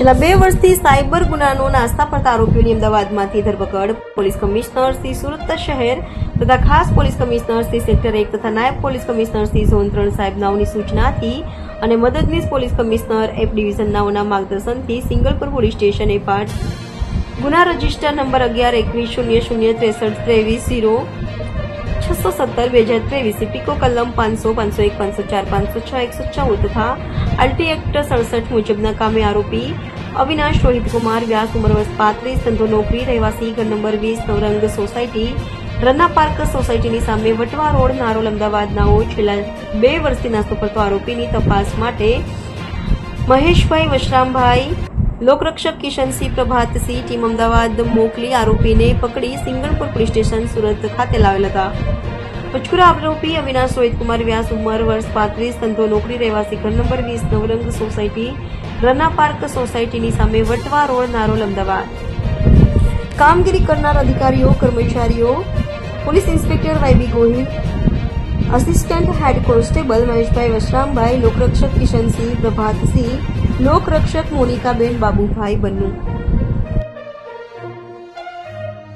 છેલ્લા બે વર્ષથી સાયબર ગુનાનો નાસ્તા પડતા આરોપીઓની અમદાવાદમાંથી ધરપકડ. પોલીસ કમિશનર શ્રી સુરત શહેર તથા ખાસ પોલીસ કમિશનર શ્રી સેક્ટર એક તથા નાયબ પોલીસ કમિશનર શ્રી ઝોન ત્રણ સાહેબ નાઓની સૂચનાથી અને મદદનીશ પોલીસ કમિશનર એફ ડિવિઝન નાઓના માર્ગદર્શનથી સિંગલપુર પોલીસ સ્ટેશન એ પાઠ ગુના રજિસ્ટર નંબર અગિયાર એકવીસ શૂન્ય શૂન્ય ત્રેસઠ ત્રેવીસ ઝીરો છસો સત્તર બે હજાર ત્રેવીસ, ઇપિકો કલમ પાંચસો પાંચસો એક, પાંચસો ચાર, પાંચસો છ, એકસો ચૌદ તથા અલ્ટી એક્ટ સડસઠ મુજબના કામે આરોપી અવિનાશ રોહિત કુમાર વ્યાસ ઉંમર વર્ષ પાંત્રીસ, ધંધો નોકરી, રહેવાસી, ઘર નંબર વીસ, નવરંગ સોસાયટી, રન્ના પાર્ક સોસાયટીની સામે વટવા રોડ, નારોલ અમદાવાદનાઓ છેલ્લા બે વર્ષથી નાસ્તો કરતો આરોપીની તપાસ માટે મહેશભાઈ વશરામભાઈ લોકરક્ષક કિશનસિંહ પ્રભાતસિંહ ટીમ અમદાવાદ મોકલી આરોપીને પકડી સિંગણપુર પોલીસ સ્ટેશન સુરત ખાતે લાવેલ હતા. પચકુરા આરોપી અવિનાશ રોહિતકુમાર વ્યાસ ઉંમર વર્ષ પાંત્રીસ, ધંધો નોકરી, રહેવાસી ઘર નંબર વીસ, નવરંગ સોસાયટી રના પાર્ક સોસાયટીની સામે વટવા રોડ નારોલ અમદાવાદ કામગીરી કરનાર અધિકારીઓ, કર્મચારીઓ, police inspector Y B Gohil assistant head constable Maheshbhai Vasharambhai લોકરક્ષક કિશનસિંહ પ્રભાતસિંહ લોકરક્ષક મોનિકાબેન બાબુભાઈ બન્નું